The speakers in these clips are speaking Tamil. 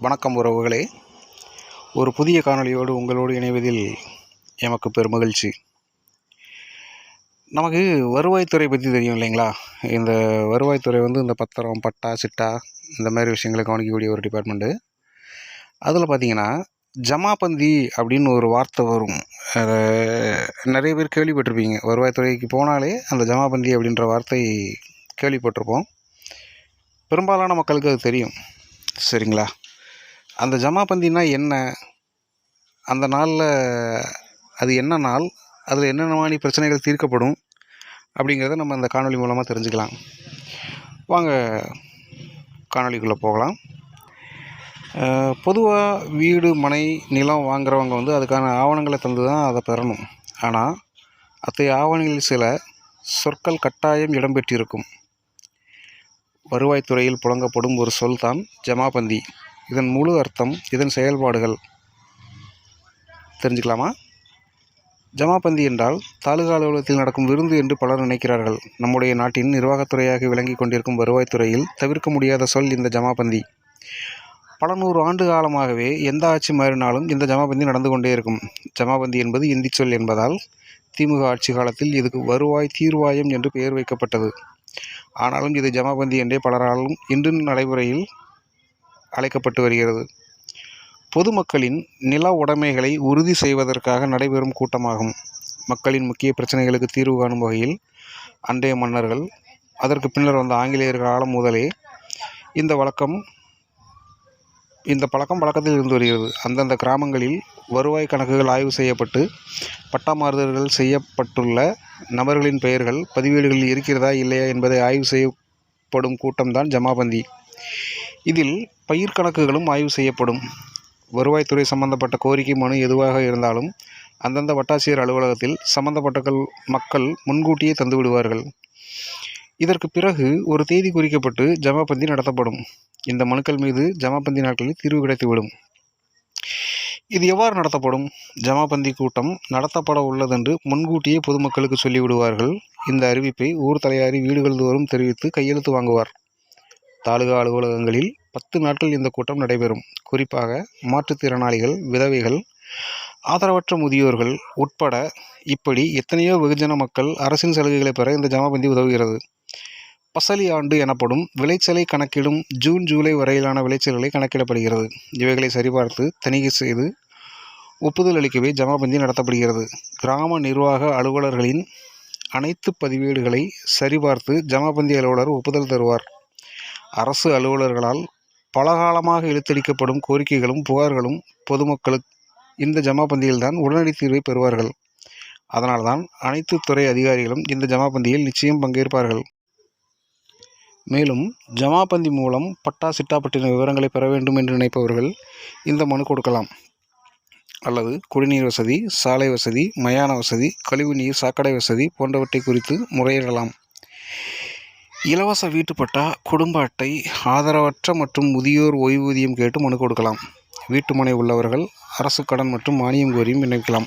வணக்கம் உறவுகளே. ஒரு புதிய காணொளியோடு உங்களோடு இணைவதில் எமக்கு பெருமகிழ்ச்சி நமக்கு வருவாய்த்துறை பற்றி தெரியும் இல்லைங்களா? இந்த வருவாய்த்துறை வந்து இந்த பத்திரம் பட்டா சிட்டா இந்த மாதிரி விஷயங்களை கவனிக்கக்கூடிய ஒரு டிபார்ட்மெண்ட்டு அதில் பார்த்தீங்கன்னா ஜமாபந்தி அப்படின்னு ஒரு வார்த்தை வரும். அதை நிறைய பேர் கேள்விப்பட்டிருப்பீங்க. வருவாய்த்துறைக்கு போனாலே அந்த ஜமாபந்தி அப்படின்ற வார்த்தை கேள்விப்பட்டிருப்போம். பெரும்பாலான மக்களுக்கு அது தெரியும். சரிங்களா? அந்த ஜமாபந்தினா என்ன? அந்த நாளில் அது என்ன நாள்? அதில் என்னென்ன மாதிரி பிரச்சனைகள் தீர்க்கப்படும்? அப்படிங்கிறத நம்ம அந்த காணொளி மூலமாக தெரிஞ்சுக்கலாம். வாங்க காணொளிக்குள்ளே போகலாம். பொதுவாக வீடு மனை நிலம் வாங்குறவங்க வந்து அதுக்கான ஆவணங்களை தந்து தான் அதை பெறணும். ஆனால் அத்தகைய ஆவணங்களில் சில சொற்கள் கட்டாயம் இடம்பெற்றிருக்கும். வருவாய்த்துறையில் புழங்கப்படும் ஒரு சொல் தான் ஜமாபந்தி இதன் முழு அர்த்தம் இதன் செயல்பாடுகள். தெரிஞ்சுக்கலாமா? ஜமாபந்தி என்றால் தாலுகா அலுவலகத்தில் நடக்கும் விருந்து என்று பலர் நினைக்கிறார்கள். நம்முடைய நாட்டின் நிர்வாகத்துறையாக விளங்கி கொண்டிருக்கும் வருவாய்த்துறையில் தவிர்க்க முடியாத சொல் இந்த ஜமாபந்தி. பல நூறு ஆண்டு காலமாகவே எந்த ஆட்சி மாறினாலும் இந்த ஜமாபந்தி நடந்து கொண்டே இருக்கும். ஜமாபந்தி என்பது இந்தி சொல் என்பதால் திமுக ஆட்சி காலத்தில் இதுக்கு வருவாய் தீர்வாயம் என்று பெயர் வைக்கப்பட்டது. ஆனாலும் இது ஜமாபந்தி என்றே பலராலும் இன்று நடைமுறையில் அழைக்கப்பட்டு வருகிறது. பொதுமக்களின் நில உடைமைகளை உறுதி செய்வதற்காக நடைபெறும் கூட்டமாகும். மக்களின் முக்கிய பிரச்சனைகளுக்கு தீர்வு காணும் வகையில் அன்றைய மன்னர்கள் அதற்கு பின்னர் வந்த ஆங்கிலேயர் காலம் முதலே இந்த வழக்கம் இந்த பழக்கம் பழக்கத்தில் இருந்து வருகிறது. அந்தந்த கிராமங்களில் வருவாய் கணக்குகள் ஆய்வு செய்யப்பட்டு பட்டா மாறுதல்கள் செய்யப்பட்டுள்ள நபர்களின் பெயர்கள் பதிவேடுகளில் இருக்கிறதா இல்லையா என்பதை ஆய்வு செய்யப்படும் கூட்டம்தான் ஜமாபந்தி. இதில் பயிர் கணக்குகளும் ஆய்வு செய்யப்படும். வருவாய்த்துறை சம்பந்தப்பட்ட கோரிக்கை மனு எதுவாக இருந்தாலும் அந்தந்த வட்டாட்சியர் அலுவலகத்தில் சம்பந்தப்பட்ட மக்கள் முன்கூட்டியே தந்துவிடுவார்கள். இதற்கு பிறகு ஒரு தேதி குறிக்கப்பட்டு ஜமாபந்தி நடத்தப்படும். இந்த மனுக்கள் மீது ஜமாபந்தி நாட்களில் தீர்வு கிடைத்துவிடும். இது எவ்வாறு நடத்தப்படும்? ஜமாபந்தி கூட்டம் நடத்தப்பட உள்ளதென்று முன்கூட்டியே பொதுமக்களுக்கு சொல்லிவிடுவார்கள். இந்த அறிவிப்பை ஊர் தலையாரி வீடுகள் தோறும் தெரிவித்து கையெழுத்து வாங்குவார். தாலுகா அலுவலகங்களில் பத்து நாட்கள் இந்த கூட்டம் நடைபெறும். குறிப்பாக மாற்றுத்திறனாளிகள் விதவைகள் ஆதரவற்ற முதியோர்கள் உட்பட இப்படி எத்தனையோ வெகுஜன மக்கள் அரசின் சலுகைகளை பெற இந்த ஜமாபந்தி உதவுகிறது. பசலி ஆண்டு எனப்படும் விளைச்சலை கணக்கிடும் ஜூன் ஜூலை வரையிலான விளைச்சல்களை கணக்கிடப்படுகிறது. இவைகளை சரிபார்த்து தணிக்கை செய்து ஒப்புதல் அளிக்கவே ஜமாபந்தி நடத்தப்படுகிறது. கிராம நிர்வாக அலுவலர்களின் அனைத்து பதிவேடுகளை சரிபார்த்து ஜமாபந்தி அலுவலர் ஒப்புதல் தருவார். அரசு அலுவலர்களால் பலகாலமாக இழுத்தடிக்கப்படும் கோரிக்கைகளும் புகார்களும் பொதுமக்களுக்கு இந்த ஜமாபந்தியில்தான் உடனடி தீர்வை பெறுவார்கள். அதனால்தான் அனைத்து துறை அதிகாரிகளும் இந்த ஜமாபந்தியில் நிச்சயம் பங்கேற்பார்கள். மேலும் ஜமாபந்தி மூலம் பட்டா சிட்டா பற்றின விவரங்களை பெற வேண்டும் என்று நினைப்பவர்கள் இந்த மனு கொடுக்கலாம். அல்லது குடிநீர் வசதி சாலை வசதி மயான வசதி கழிவுநீர் சாக்கடை வசதி போன்றவற்றை குறித்து முறையிடலாம். இலவச வீட்டுப்பட்டா குடும்ப அட்டை ஆதரவற்ற மற்றும் முதியோர் ஓய்வூதியம் கேட்டு மனு கொடுக்கலாம். வீட்டுமனை உள்ளவர்கள் அரசு கடன் மற்றும் மானியம் கோரியும் விண்ணப்பிக்கலாம்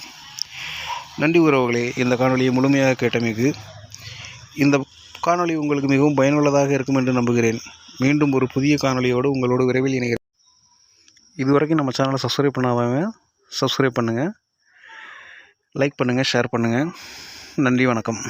நன்றி உறவுகளே இந்த காணொலியை முழுமையாக கேட்டமைக்கு இந்த காணொளி உங்களுக்கு மிகவும் பயனுள்ளதாக இருக்கும் என்று நம்புகிறேன். மீண்டும் ஒரு புதிய காணொளியோடு உங்களோடு விரைவில் இணைகிறேன். இதுவரைக்கும் நம்ம சேனலை சப்ஸ்கிரைப் பண்ணாதவங்க சப்ஸ்கிரைப் பண்ணுங்கள் லைக் பண்ணுங்கள் ஷேர் பண்ணுங்கள் நன்றி வணக்கம்.